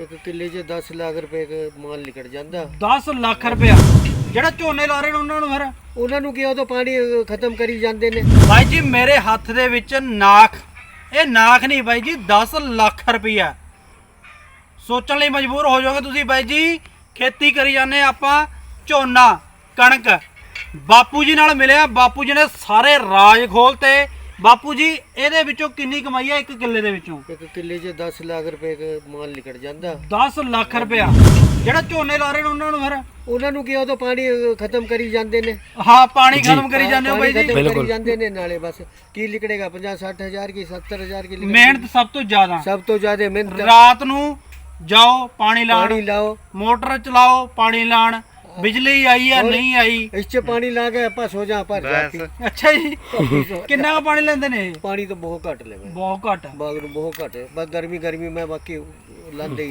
ਇੱਕ ਕਿੱਲੇ 'ਚ 10 ਲੱਖ ਰੁਪਏ ਦਾ ਮਾਲ ਨਿਕਲ ਜਾਂਦਾ। 10 ਲੱਖ ਰੁਪਇਆ। ਜਿਹੜਾ ਝੋਨੇ ਲਾ ਰਹੇ ਨੇ ਉਹਨਾਂ ਨੂੰ ਫਿਰ? ਉਹਨਾਂ ਨੂੰ ਕੀ ਆ, ਉਹ ਤਾਂ ਪਾਣੀ ਖਤਮ ਕਰੀ ਜਾਂਦੇ ਨੇ? ਬਾਈ ਜੀ ਮੇਰੇ ਹੱਥ ਦੇ ਵਿੱਚ ਨਾਖ। ਇਹ ਨਾਖ ਨਹੀਂ ਬਾਈ ਜੀ 10 ਲੱਖ ਰੁਪਇਆ। ਸੋਚਣ ਲਈ ਮਜਬੂਰ ਹੋ ਜਾਓਗੇ ਤੁਸੀਂ ਬਾਈ ਜੀ। ਖੇਤੀ ਕਰੀ ਜਾਂਦੇ ਆਪਾਂ। ਝੋਨਾ ਕਣਕ। ਬਾਪੂ ਜੀ ਨਾਲ ਮਿਲਿਆ। ਬਾਪੂ ਜੀ ਨੇ ਸਾਰੇ ਰਾਜ ਖੋਲਤੇ ਬਾਪੂ ਜੀ ਇਹਦੇ ਵਿੱਚੋਂ ਕਿੰਨੀ ਕਮਾਈ ਹੈ ਇੱਕ ਕਿੱਲੇ ਦੇ ਵਿੱਚੋਂ? ਇੱਕ ਕਿੱਲੇ 'ਚ 10 ਲੱਖ ਰੁਪਏ ਦਾ ਮਾਲ ਨਿਕਲ ਜਾਂਦਾ। 10 ਲੱਖ ਰੁਪਇਆ। ਜਿਹੜਾ ਝੋਨੇ ਲਾ ਰਹੇ ਨੇ ਉਹਨਾਂ ਨੂੰ ਫਿਰ? ਉਹਨਾਂ ਨੂੰ ਕੀ ਉਹ ਤਾਂ ਪਾਣੀ ਖਤਮ ਕਰੀ ਜਾਂਦੇ ਨੇ। ਹਾਂ ਪਾਣੀ ਖਤਮ ਕਰੀ ਜਾਂਦੇ ਹੋ ਬਾਈ ਪਾਣੀ ਜੀ। ਖਤਮ ਕਰੀ ਜਾਂਦੇ ਨੇ ਨਾਲੇ ਬਸ। ਕੀ ਲਿਕੜੇਗਾ 50 60 ਹਜ਼ਾਰ ਕੀ 70 ਹਜ਼ਾਰ ਕੀ ਲਿਕੜੇਗੀ? ਮਿਹਨਤ ਸਭ ਤੋਂ ਜ਼ਿਆਦਾ। ਸਭ ਤੋਂ ਜ਼ਿਆਦਾ ਮਿਹਨਤ। ਰਾਤ ਨੂੰ ਜਾਓ ਪਾਣੀ ਲਾਣ। ਪਾਣੀ ਲਾਓ। ਮੋਟਰ ਚਲਾਓ ਪਾਣੀ ਲਾਣ। ਬਿਜਲੀ ਆਈ ਆ ਨਹੀਂ ਆਈ? ਇਸ 'ਚ ਪਾਣੀ ਲਾ ਕੇ ਆਪਾਂ ਸੋ ਜਾ ਭਰ ਜਾਤੀ ਅੱਛਾ ਜੀ। ਕਿੰਨਾ ਕੁ ਪਾਣੀ ਲੈਂਦੇ ਨੇ? ਇਹ? ਪਾਣੀ ਤਾਂ ਬਹੁਤ ਘੱਟ ਲੈਵੇ ਬਹੁਤ ਘੱਟ। ਬਾਗ ਨੂੰ ਬਹੁਤ ਘੱਟ। ਹੈ। ਬਸ ਗਰਮੀ ਗਰਮੀ ਮੈਂ ਬਾਕੀ ਲਾਂਦੇ ਹੀ ਨਹੀਂ।